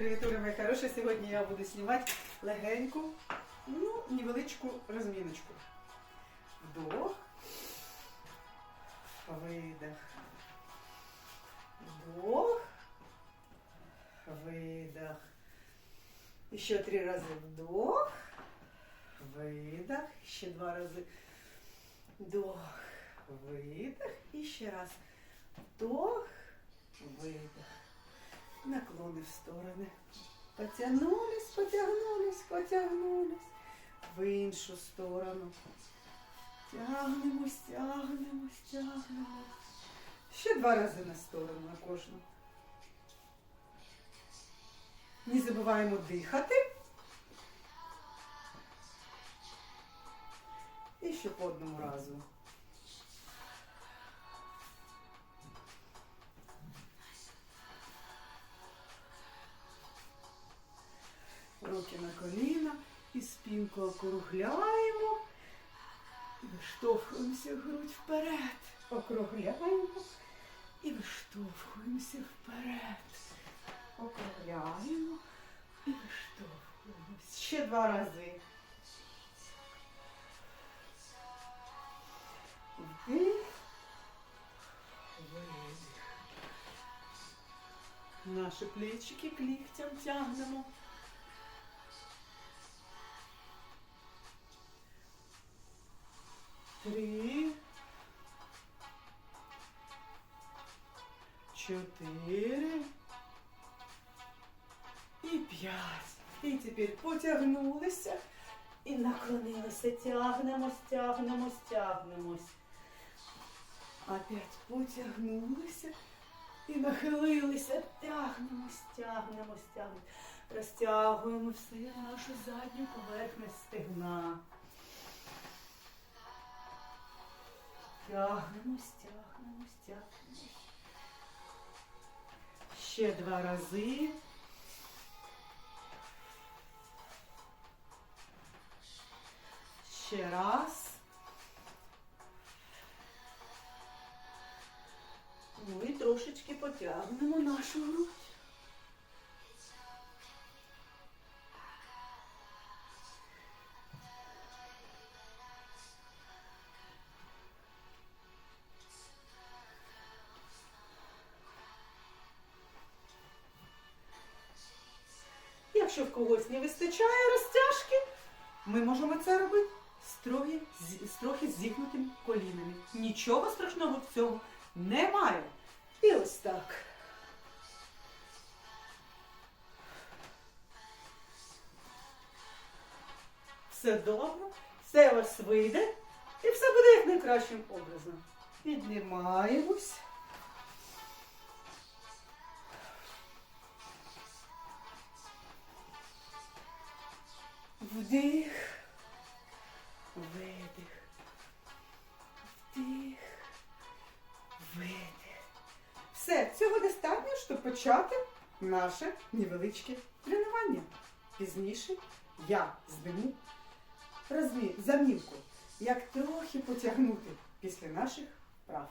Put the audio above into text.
Привіт, Оля, моя хороша. Сьогодні я буду знімати легеньку, ну, невеличку розміночку. Вдох, видих. Вдох, видих. Ще три рази вдох, видих. Ще два рази вдох, видих. І ще раз вдох, видих. Наклони в сторони. Потягнулись, потягнулись, потягнулись. В іншу сторону. Тягнемось, тягнемось, тягнемось. Ще два рази на сторону на кожну. Не забуваємо дихати. І ще по одному разу. Коліна і спинку округляємо. Виштовхуємося грудь вперед. Округляємо і виштовхуємося вперед. Округляємо і виштовхуємося. Ще два рази. Вдих. Наші плечики к ліктям тягнемо. Три. Чотири. І п'ять. І тепер потягнулися і наклонилися. Тягнемось, тягнемось, тягнемось. Опять потягнулися і нахилилися. Тягнемось, тягнемось, тягнемось. Розтягуємо все нашу задню поверхню стегна. Тягнемось, тягнемось, тягнемось. Ще два рази. Ще раз. Ну і трошечки потягнемо нашу грудь. Якщо в когось не вистачає розтяжки, ми можемо це робити з трохи, з, трохи зігнутими колінами. Нічого страшного в цьому немає. І ось так. Все добре, все у вас вийде і все буде як найкращим образом. Піднімаємось. Вдих, видих, вдих, видих. Все, цього достатньо, щоб почати наше невеличке тренування. Пізніше я зніму замінку, як трохи потягнути після наших вправ.